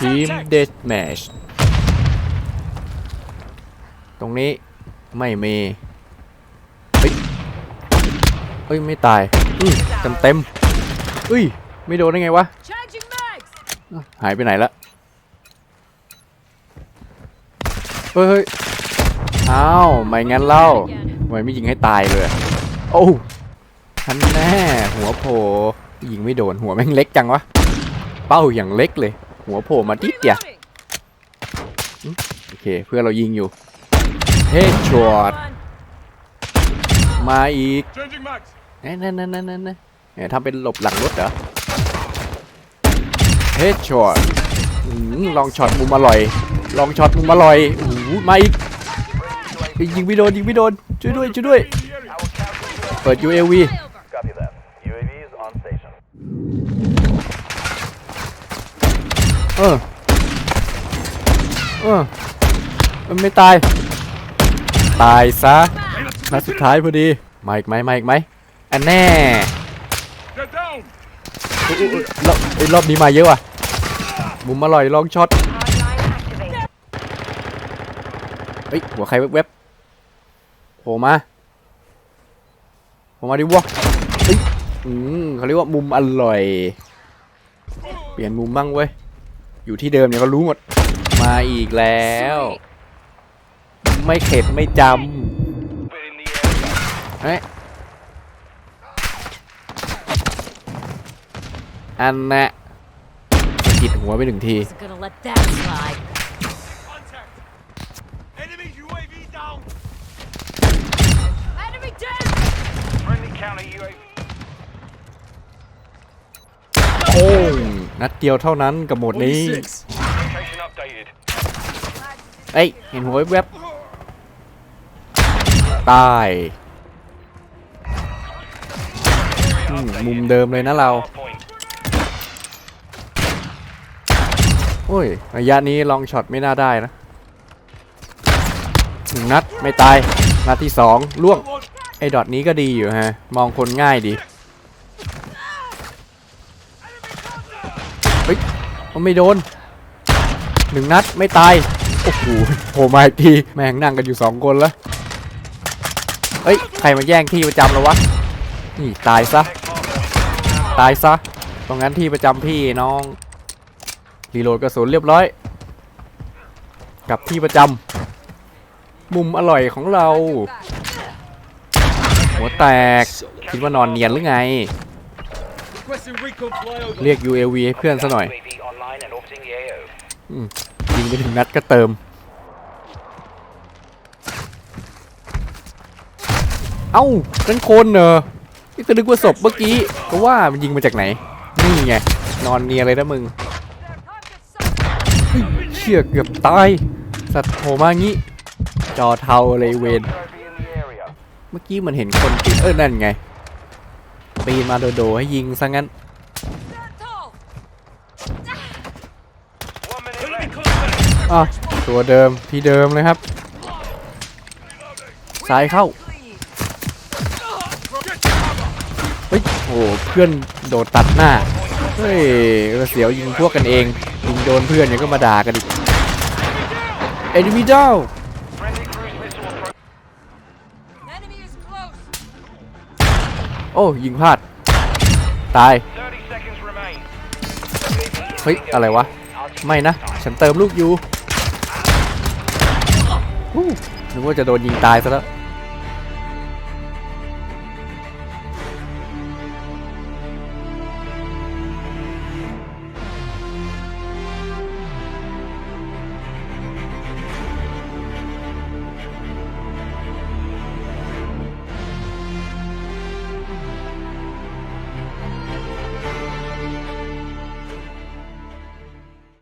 ทีมเดดแมชตรงนี้ไม่มีเฮ้ยเฮ้ย ไม่ตายอืมเต็มเต็มๆอุ้ย ไม่โดนได้ไงวะ Changing mags. หายไปไหนละเฮ้ยเฮ้ยอ้าวไม่งั้นเล่าทำไมไม่ยิงให้ตายเลย โอ้ทันแน่ หัวโผล่ยิงไม่โดนหัวแม่งเล็กจังวะ เป้าอย่างเล็กเลย หัวโผล่มาทิดเดียวโอเค เพื่อเรายิงอยู่เฮดช็อตมาอีก Changing mags. นั่นนั่นนั่นนั่นนั่นเนี่ยทำเป็นหลบหลังรถเหรอเฮดช็อตลองช็อตมุมอร่อย ลองช็อตมุมอร่อยโอ้โหมาอีกยยิงไม่โดนยิงไม่โดนช่วยด้วยช่วยด้วย เปิด UAV เออ เออ มันไม่ตาย ตายซะนัดสุดท้ายพอดี มาอีกไหมมาอีกไหมอันแน่ Get down. อุ๊ยอุ๊ยอุ๊ยรอบเอ้ยรอบนี้มาเยอะว่ะ มุมอร่อยลองช็อตเฮ้ยหัวใครแวบๆโผล่มาโผล่มาดิวะเฮ้ยอืมเขาเรียกว่ามุมอร่อย เปลี่ยนมุมบ้างเว้ย อยู่ที่เดิมเนี่ยก็รู้หมด มาอีกแล้ว ไม่เข็ดไม่จำเฮ้ยอันนะ่ะกิดหัวไปหนึ่งที นัดเดียวเท่านั้นกับโหมดนี้ Location updated. เอ้ย เห็นหัวแวบๆตายอืมมุมเดิมเลยนะเรา Hard point. โอ้ยระยะนี้ลองช็อตไม่น่าได้นะหนึ่งนัดไม่ตาย นัดที่สองล่วง ไอ้ดอทนี้ก็ดีอยู่ฮะ มองคนง่ายดี เฮ้ย มันไม่โดนหนึ่งนัดไม่ตาย โอ้โหโผล่มาอีกทีแม่งนั่งกันอยู่สองคนแล้วเฮ้ย ใครมาแย่งที่ประจำแล้ววะ นี่ตายซะ ตายซะ ตรงนั้นที่ประจำพี่น้อง รีโหลดกระสุนเรียบร้อย กลับที่ประจำ มุมอร่อยของเรา หัวแตก คิดว่านอนเนียนหรือไง เรียก UAV ให้เพื่อนซะหน่อย ยิงไปถึงนัดก็เติม เอ้านั่นคนเนอะนี่ก็นึกว่าศพเมื่อกี้ก็ว่ามันยิงมาจากไหน นี่ไง นอนเนียนเลยนะมึงเชี่ยเกือบตาย สัตว์โผล่มางี้ จอเทาเลยเวนเมื่อกี้มันเห็นคนปีนเออนั่นไง ปีนมาโดๆให้ยิงซะงั้น contact. อะตัวเดิมที่เดิมเลยครับซ้ายเข้าเฮ้ยโอ้โหเพื่อนโดดตัดหน้าเฮ้ยเสียวยิงพวกกันเองยิงโดนเพื่อนเนี่ยก็มาด่ากันอีกเอ็นวีดาว Friendly cruise missile approach. Enemy is close. โอ้ยิงพลาด ตาย30 seconds remain. เฮ้ย อะไรวะ ไม่นะ ฉันเติมลูกอยู่ฮู้ นึกว่าจะโดนยิงตายซะแล้ว